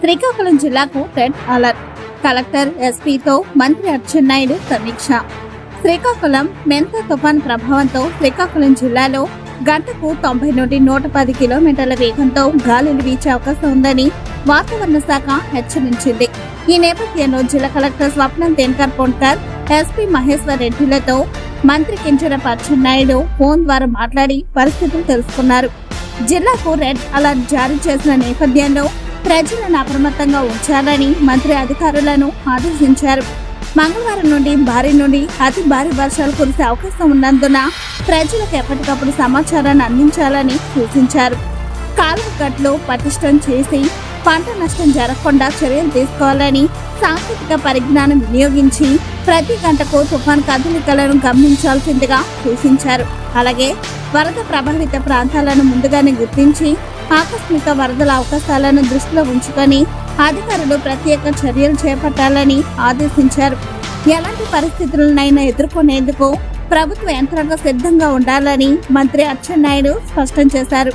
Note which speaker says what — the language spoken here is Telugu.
Speaker 1: శ్రీకాకుళం జిల్లాకు రెడ్ అలర్ట్ కలెక్టర్ ఎస్పీతో మంత్రి అచ్చెన్నాయుడు సమీక్ష. శ్రీకాకుళం మెంత తుఫాన్ ప్రభావంతో శ్రీకాకుళం జిల్లాలో గంటకు తొంభై నుండి నూట పది కిలోమీటర్ల వేగంతో గాలులు వీచే అవకాశం ఉందని వాతావరణ శాఖ హెచ్చరించింది. ఈ నేపథ్యంలో జిల్లా కలెక్టర్ స్వప్నం దేన్కర్ పొన్కర్ ఎస్పీ మహేశ్వర్ రెడ్డిలతో మంత్రి కించరపు అచ్చెన్నాయుడు ఫోన్ ద్వారా మాట్లాడి పరిస్థితులు తెలుసుకున్నారు. జిల్లాకు రెడ్ అలర్ట్ జారీ చేసిన నేపథ్యంలో ప్రజలను అప్రమత్తంగా ఉంచాలని మంత్రి అధికారులను ఆదేశించారు. మంగళవారం నుండి భారీ నుండి అతి భారీ వర్షాలు కురిసే అవకాశం ఉన్నందున ప్రజలకు ఎప్పటికప్పుడు సమాచారాన్ని అందించాలని సూచించారు. కాలువ గట్లు పటిష్టం చేసి పంట నష్టం జరగకుండా చర్యలు తీసుకోవాలని సాంకేతిక పరిజ్ఞానం వినియోగించి ప్రతి గంటకు తుఫాన్ కదలికలను గమనించాల్సిందిగా సూచించారు. అలాగే వరద ప్రభావిత ప్రాంతాలను ముందుగానే గుర్తించి ఆకస్మిక వరదల అవకాశాలను దృష్టిలో ఉంచుకొని అధికారులు ప్రత్యేక చర్యలు చేపట్టాలని ఆదేశించారు. ఎలాంటి పరిస్థితులనైనా ఎదుర్కొనేందుకు ప్రభుత్వ యంత్రాంగం సిద్ధంగా ఉండాలని మంత్రి అచ్చెన్నాయుడు స్పష్టం చేశారు.